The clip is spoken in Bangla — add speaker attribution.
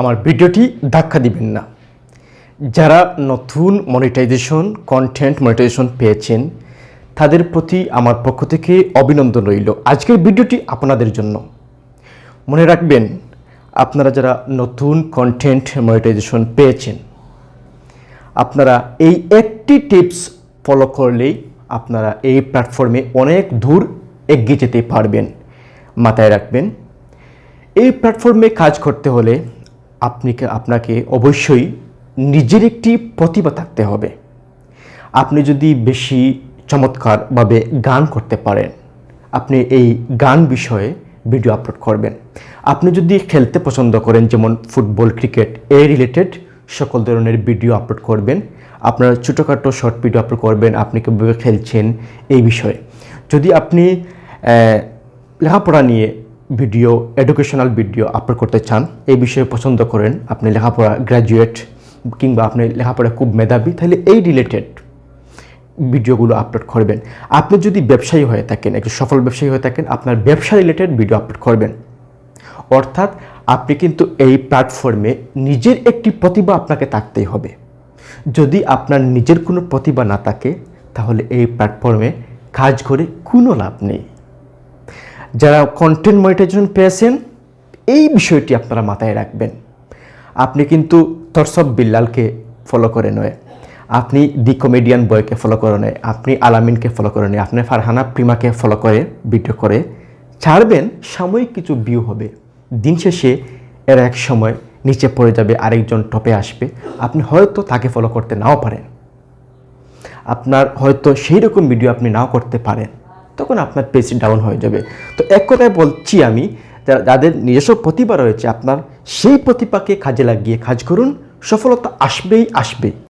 Speaker 1: আমার ভিডিওটি ধাক্কা দিবেন না। যারা নতুন মনিটাইজেশন কন্টেন্ট মনিটাইজেশন পেয়েছেন, তাদের প্রতি আমার পক্ষ থেকে অভিনন্দন রইল। আজকের ভিডিওটি আপনাদের জন্য। মনে রাখবেন, আপনারা যারা নতুন কন্টেন্ট মনিটাইজেশন পেয়েছেন, আপনারা এই একটি টিপস ফলো করলেই আপনারা এই প্ল্যাটফর্মে অনেক দূর এগিয়ে যেতে পারবেন। মাথায় রাখবেন, এই প্ল্যাটফর্মে কাজ করতে হলে আপনি আপনাকে অবশ্যই নিজের একটি প্রতিভা থাকতে হবে। আপনি যদি বেশি চমৎকারভাবে গান করতে পারেন, আপনি এই গান বিষয়ে ভিডিও আপলোড করবেন। আপনি যদি খেলতে পছন্দ করেন, যেমন ফুটবল, ক্রিকেট, এ রিলেটেড সকল ধরনের ভিডিও আপলোড করবেন। আপনারা ছোটোখাটো শর্ট ভিডিও আপলোড করবেন, আপনি কীভাবে খেলছেন এই বিষয়ে। যদি আপনি লেখাপড়া নিয়ে ভিডিও এডুকেশনাল ভিডিও আপলোড করতে চান, এই বিষয়ে পছন্দ করেন, আপনি লেখাপড়া গ্র্যাজুয়েট কিংবা আপনি লেখাপড়া খুব মেধাবী, তাহলে এই রিলেটেড ভিডিওগুলো আপলোড করবেন। আপনি যদি ব্যবসায়ী হয়ে থাকেন একটু সফল ব্যবসায়ী হয়ে থাকেন, আপনার ব্যবসা রিলেটেড ভিডিও আপলোড করবেন। অর্থাৎ আপনি কিন্তু এই প্ল্যাটফর্মে নিজের একটি প্রতিভা আপনাকে থাকতেই হবে। যদি আপনার নিজের কোনো প্রতিভা না থাকে, তাহলে এই প্ল্যাটফর্মে কাজ করে কোনো লাভ নেই। যারা কন্টেন্ট মনিটাইজেশন পেয়েছেন, এই বিষয়টি আপনারা মাথায় রাখবেন। আপনি কিন্তু তরসব বিল্লালকে ফলো করে নয়। আপনি দি কমেডিয়ান বয়কে ফলো করে নয়। আপনি আলামিনকে ফলো করে নয়। আপনি ফারহানা প্রিমাকে ফলো করে ভিডিও করে। ছাড়বেন, সাময়িক কিছু ভিউ হবে। দিন শেষে এর এক সময় নিচে পড়ে যাবে, আরেকজন টপে আসবে। আপনি হয়তো তাকে ফলো করতে নাও পারেন। আপনার হয়তো সেই রকম ভিডিও আপনি নাও করতে পারেন। তখন আপনার পেজ ডাউন হয়ে যাবে। তো এক কথায় বলছি আমি যাদের নিজস্ব প্রতিভা রয়েছে, আপনার সেই প্রতিভাকে কাজে লাগিয়ে কাজ করুন। সফলতা আসবেই আসবে।